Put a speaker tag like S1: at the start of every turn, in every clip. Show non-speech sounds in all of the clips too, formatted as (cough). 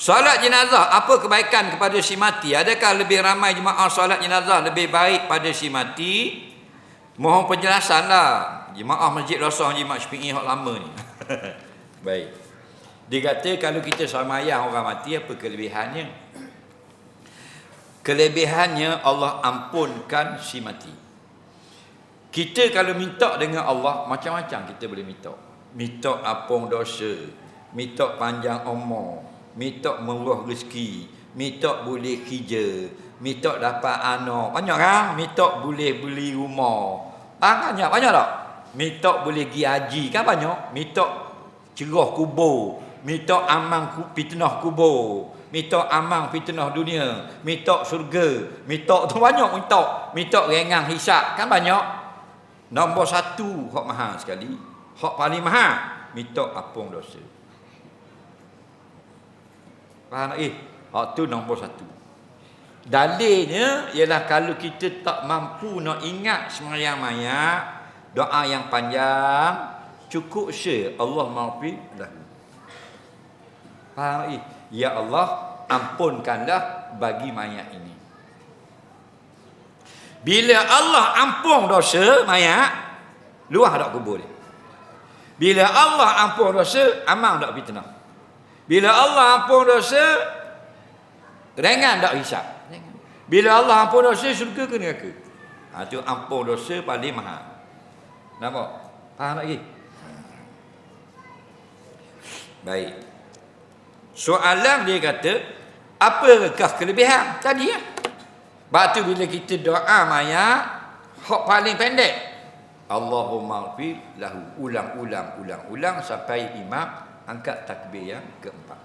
S1: Solat jenazah apa kebaikan kepada si mati? Adakah lebih ramai jemaah solat jenazah lebih baik pada si mati? Mohon penjelasan lah. Jemaah Masjid Rasul Haji Mak Syafi'i hak lama ni. (laughs) baik. Dia kata kalau kita samayah orang mati apa kelebihannya? Kelebihannya Allah ampunkan si mati. Kita kalau minta dengan Allah macam-macam kita boleh minta. Minta ampun dosa, minta panjang umur, minta murah rezeki, minta boleh kerja, minta dapat anak. Banyak kan? Minta boleh beli rumah. Ah, banyak, banyak tak? Minta boleh pergi haji kan banyak? Minta cerah kubur, minta amang fitnah kubur, minta amang fitnah dunia, minta surga, minta tu banyak minta, minta rengang hisap kan banyak? Nombor satu hak mahal sekali, hak paling mahal minta apung dosa. Faham tak? Eh, hak tu nombor satu. Dalilnya ialah kalau kita tak mampu nak ingat semayang mayat, doa yang panjang, cukup se Allah maafin dah. Faham? Eh? Ya Allah, ampunkanlah bagi mayat ini. Bila Allah ampun dosa mayat, luah tak kubur dia. Bila Allah ampun dosa, amal tak fitnah. Bila Allah ampun dosa, ringan tak hisap. Bila Allah ampun dosa, syurga ke neraka? Ha, itu ampun dosa paling mahal. Nampak? Faham lagi? Baik. Soalan dia kata, apakah kelebihan? Tadi ya. Sebab tu bila kita doa mayat, hak paling pendek. Allahumma lahu ulang-ulang ulang-ulang sampai imam angkat takbir yang keempat.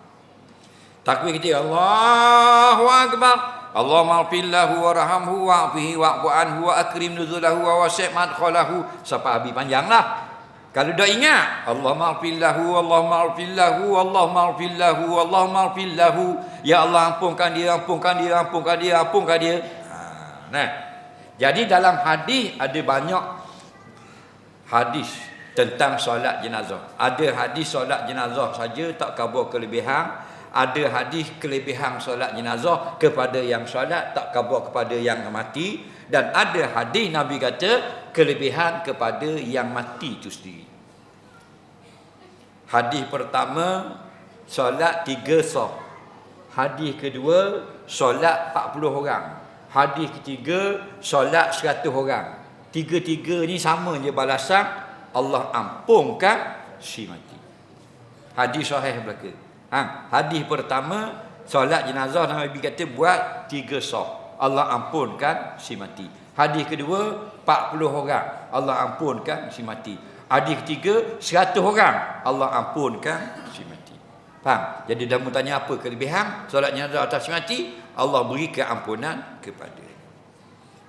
S1: Takbir kita Allahu akbar. Allahumma fi lahu warhamhu wa'fihi wa'fu anhu wa akrim nuzulahu wa wasi' madkhalahu sampai habis panjanglah. Kalau dah ingat Allahumma fi lahu Allahumma fi lahu Allahumma fi lahu Allahumma fi lahu ya Allah ampunkan dia ampunkan dia ampunkan dia ampunkan dia. Ha, nah. Jadi dalam hadis ada banyak hadis tentang solat jenazah. Ada hadis solat jenazah saja tak kabur kelebihan, ada hadis kelebihan solat jenazah kepada yang solat tak kabur kepada yang mati dan ada hadis Nabi kata kelebihan kepada yang mati itu sendiri. Hadis pertama solat tiga sah. Hadis kedua solat 40 orang. Hadis ketiga solat 100 orang. Tiga-tiga ni sama je balasan Allah ampunkan si mati. Hadis sahih belaka. Ha, hadis pertama solat jenazah Nabi kata buat tiga sah. Allah ampunkan si mati. Hadis kedua 40 orang. Allah ampunkan si mati. Hadis ketiga 100 orang. Allah ampunkan si mati. Faham? Jadi dah tanya apa kelebihan solat jenazah atas si mati? Allah beri keampunan kepada.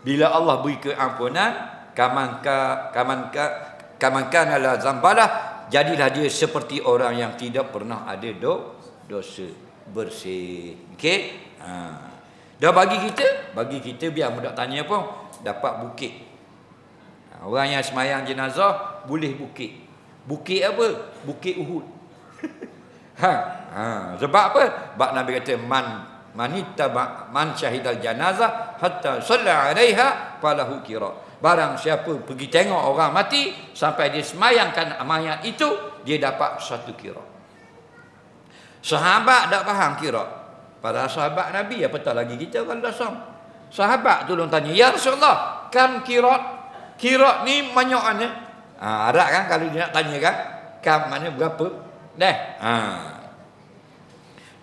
S1: Bila Allah beri keampunan, kamanka kamanka kamankan ala zambalah jadilah dia seperti orang yang tidak pernah ada do, dosa bersih. Okey? Ha. Dah bagi kita bagi kita biar mudak tanya pun dapat bukit. Ha, orang yang semayang jenazah boleh bukit. Bukit apa? Bukit Uhud. (laughs) Ha, ha. Sebab apa? Sebab nabi kata man manita man syahidal janazah hatta salla alaiha falahu qirat Barang siapa pergi tengok orang mati sampai dia semayangkan mayat itu, dia dapat satu kira. Sahabat tak faham kira. Pada sahabat Nabi apa tak lagi kita kalau dah. Sahabat tolong tanya, "Ya Rasulullah, kam kira? Kira ni banyak mana?" Ha, ada kan kalau dia nak tanya kan, kam mana berapa? Dah. Ha.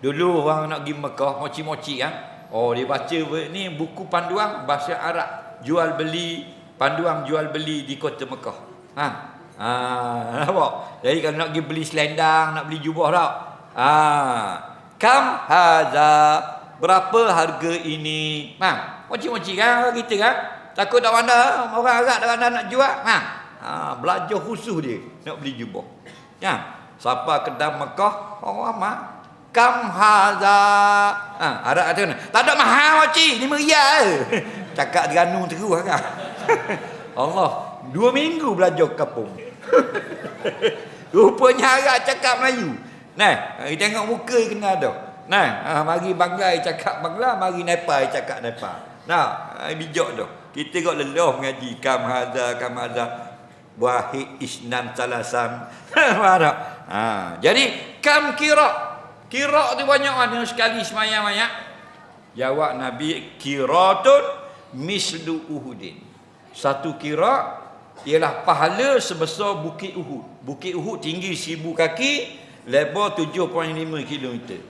S1: Dulu orang nak pergi Mekah, moci-moci kan. Oh, dia baca ni buku panduan bahasa Arab, jual beli panduan jual beli di kota Mekah. Ha. Ha, nampak? Jadi kalau nak pergi beli selendang, nak beli jubah tak? Ha. Kam hadza berapa harga ini? Ha. Moci-moci kan kita kan? Takut tak pandai orang Arab tak pandai nak jual. Ha. Ha, belajar khusus dia nak beli jubah. Ya. Siapa kedai Mekah, orang ramai. Kam hadza. Ha, Arab kata Tak ada mahal moci, 5 riyal. Cakap Terengganu terus kan. (laughs) Allah, dua minggu belajar kapung. (laughs) Rupanya Arab cakap Melayu. Nah, kita tengok muka kena ada. Nah, ha, mari banggai cakap bangla, mari nepai cakap nepa. Nah, ha, bijak tu. Kita kok leloh mengaji kam hadza kam hadza wahid isnan salasan. (laughs) Mana? Ha, jadi kam kira. Kira tu banyak ada sekali semayang banyak. Jawab Nabi kiratun mislu uhudin. Satu kira ialah pahala sebesar bukit Uhud. Bukit Uhud tinggi 1000 kaki, lebar 7.5 kilometer.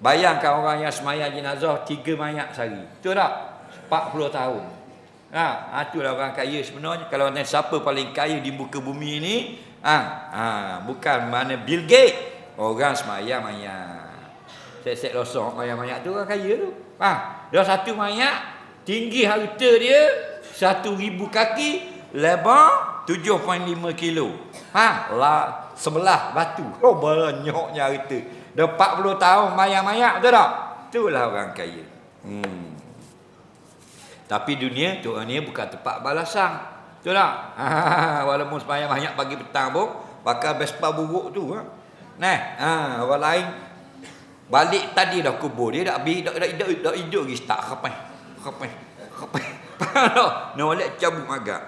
S1: Bayangkan orang yang semayang jenazah tiga mayat sehari. Betul tak? 40 tahun. Ha, ha itulah orang kaya sebenarnya. Kalau ada siapa paling kaya di muka bumi ini, ha, ha bukan mana Bill Gates. Orang semayang mayat. Sek-sek losong mayat-mayat tu orang kaya tu. Ha, dia satu mayat, tinggi harta dia satu ribu kaki, lebar 7.5 kilo. Ha, lah sebelah batu. Oh, banyaknya harta. Dah 40 tahun mayak-mayak betul tak? Itulah orang kaya. Hmm. Tapi dunia tu ni bukan tempat balasan. Betul tak? (laughs) Walaupun sembahyang banyak pagi petang pun bakal Vespa buruk tu ha. Nah, ha, orang lain balik tadi dah kubur dia dak bi dak dak dak hidup lagi tak kapan. Kapan? Kapan? Nak balik cabut agak.